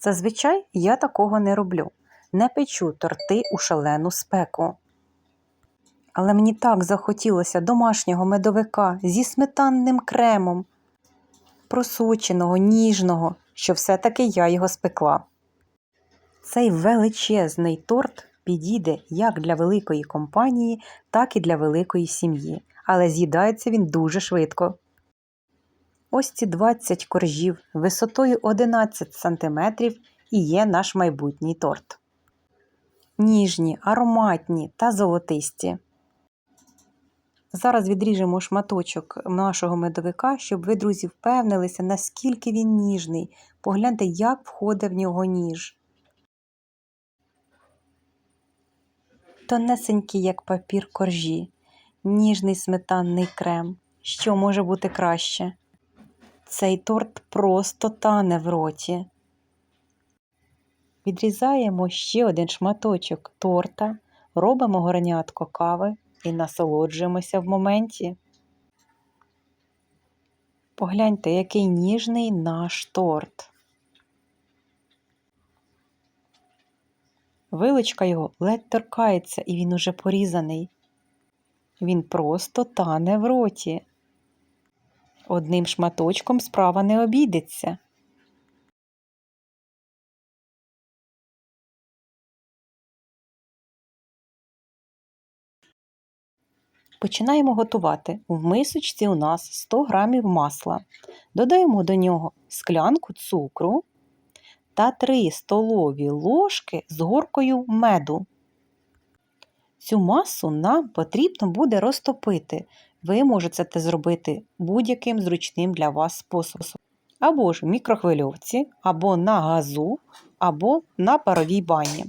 Зазвичай я такого не роблю. Не печу торти у шалену спеку. Але мені так захотілося домашнього медовика зі сметанним кремом, просоченого, ніжного, що все-таки я його спекла. Цей величезний торт підійде як для великої компанії, так і для великої сім'ї, але з'їдається він дуже швидко. Ось ці 20 коржів висотою 11 см і є наш майбутній торт. Ніжні, ароматні та золотисті. Зараз відріжемо шматочок нашого медовика, щоб ви, друзі, впевнилися, наскільки він ніжний. Погляньте, як входить в нього ніж. Тонесенький, як папір коржі, ніжний сметанний крем. Що може бути краще? Цей торт просто тане в роті. Відрізаємо ще один шматочок торта, робимо горнятко кави і насолоджуємося в моменті. Погляньте, який ніжний наш торт. Вилочка його ледь торкається, і він уже порізаний. Він просто тане в роті. Одним шматочком справа не обійдеться. Починаємо готувати. В мисочці у нас 100 г масла. Додаємо до нього склянку цукру та 3 столові ложки з горкою меду. Цю масу нам потрібно буде розтопити. Ви можете це зробити будь-яким зручним для вас способом. Або ж в мікрохвильовці, або на газу, або на паровій бані.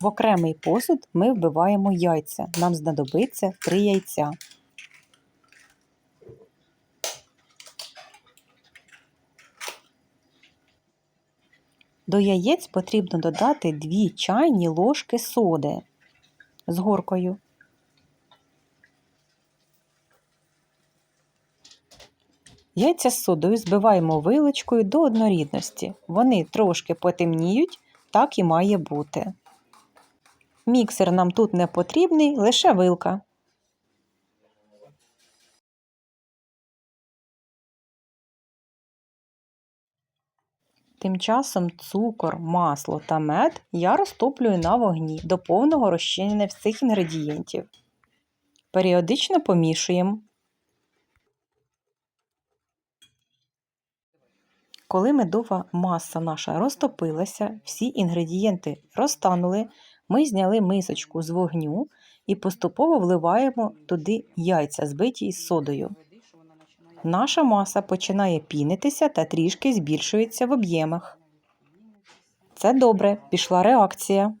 В окремий посуд ми вбиваємо яйця. Нам знадобиться 3 яйця. До яєць потрібно додати 2 чайні ложки соди з горкою. Яйця з содою збиваємо вилочкою до однорідності. Вони трошки потемніють, так і має бути. Міксер нам тут не потрібний, лише вилка. Тим часом цукор, масло та мед я розтоплюю на вогні до повного розчинення всіх інгредієнтів. Періодично помішуємо. Коли медова маса наша розтопилася, всі інгредієнти розтанули, ми зняли мисочку з вогню і поступово вливаємо туди яйця, збиті із содою. Наша маса починає пінитися та трішки збільшується в об'ємах. Це добре, пішла реакція.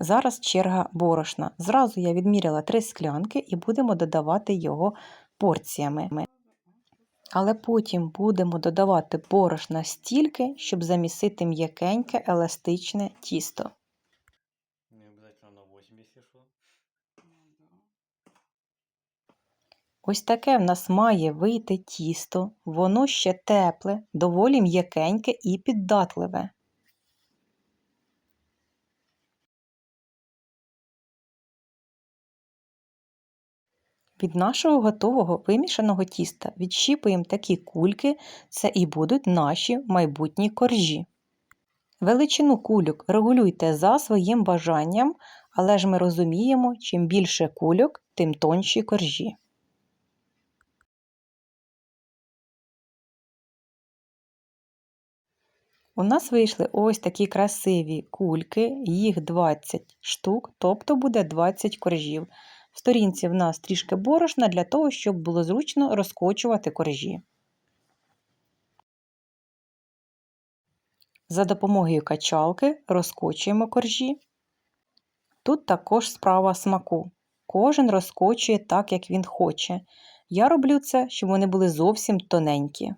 Зараз черга борошна. Зразу я відміряла три склянки і будемо додавати його порціями. Але потім будемо додавати борошна стільки, щоб замісити м'якеньке еластичне тісто. Ось таке в нас має вийти тісто, воно ще тепле, доволі м'якеньке і піддатливе. Від нашого готового вимішаного тіста відщіпуємо такі кульки, це і будуть наші майбутні коржі. Величину кульок регулюйте за своїм бажанням, але ж ми розуміємо, чим більше кульок, тим тонші коржі. У нас вийшли ось такі красиві кульки, їх 20 штук, тобто буде 20 коржів. В сторінці в нас трішки борошна для того, щоб було зручно розкочувати коржі. За допомогою качалки розкочуємо коржі. Тут також справа смаку. Кожен розкочує так, як він хоче. Я роблю це, щоб вони були зовсім тоненькі.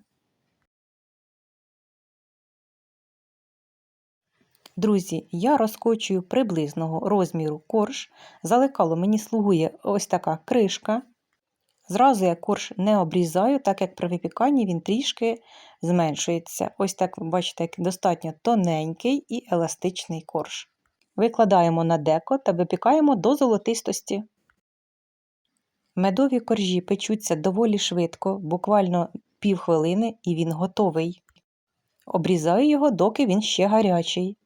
Друзі, я розкочую приблизного розміру корж. За лекало мені слугує ось така кришка. Зразу я корж не обрізаю, так як при випіканні він трішки зменшується. Ось так ви бачите, достатньо тоненький і еластичний корж. Викладаємо на деко та випікаємо до золотистості. Медові коржі печуться доволі швидко, буквально півхвилини, і він готовий. Обрізаю його, доки він ще гарячий.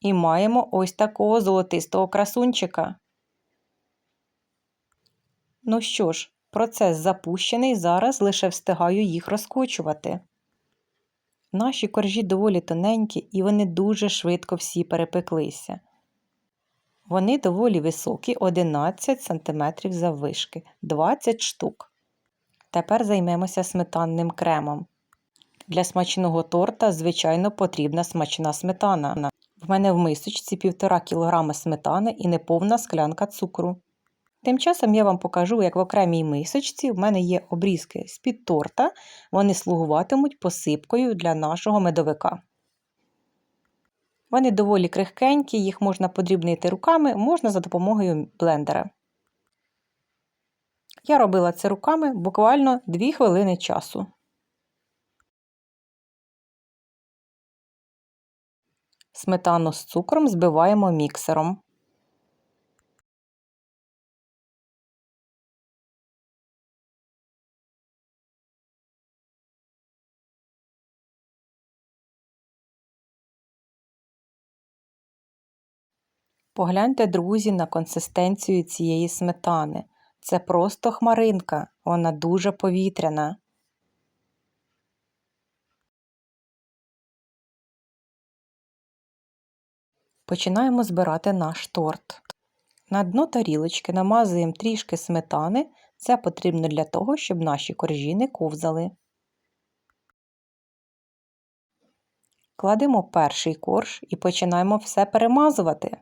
І маємо ось такого золотистого красунчика. Ну що ж, процес запущений, зараз лише встигаю їх розкочувати. Наші коржі доволі тоненькі і вони дуже швидко всі перепеклися. Вони доволі високі, 11 см заввишки, 20 штук. Тепер займемося сметанним кремом. Для смачного торта, звичайно, потрібна смачна сметана. В мене в мисочці 1,5 кг сметани і неповна склянка цукру. Тим часом я вам покажу, як в окремій мисочці в мене є обрізки з-під торта, вони слугуватимуть посипкою для нашого медовика. Вони доволі крихкенькі, їх можна подрібнити руками, можна за допомогою блендера. Я робила це руками буквально 2 хвилини часу. Сметану з цукром збиваємо міксером. Погляньте, друзі, на консистенцію цієї сметани. Це просто хмаринка, вона дуже повітряна. Починаємо збирати наш торт. На дно тарілочки намазуємо трішки сметани. Це потрібно для того, щоб наші коржі не ковзали. Кладемо перший корж і починаємо все перемазувати.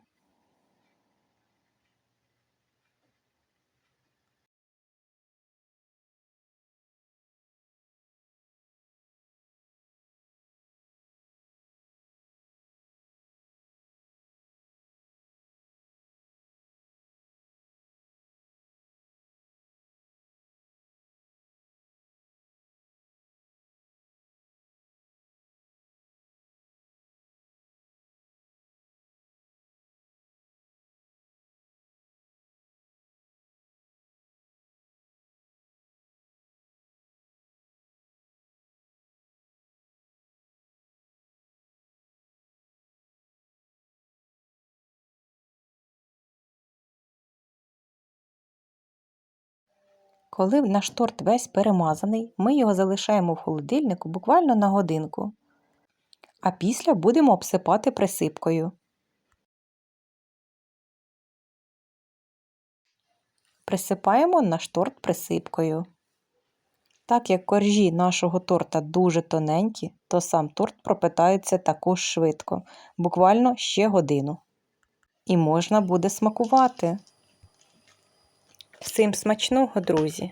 Коли наш торт весь перемазаний, ми його залишаємо в холодильнику буквально на годинку. А після будемо обсипати присипкою. Присипаємо наш торт присипкою. Так як коржі нашого торта дуже тоненькі, то сам торт пропитається також швидко, буквально ще годину. І можна буде смакувати. Всім смачного, друзі!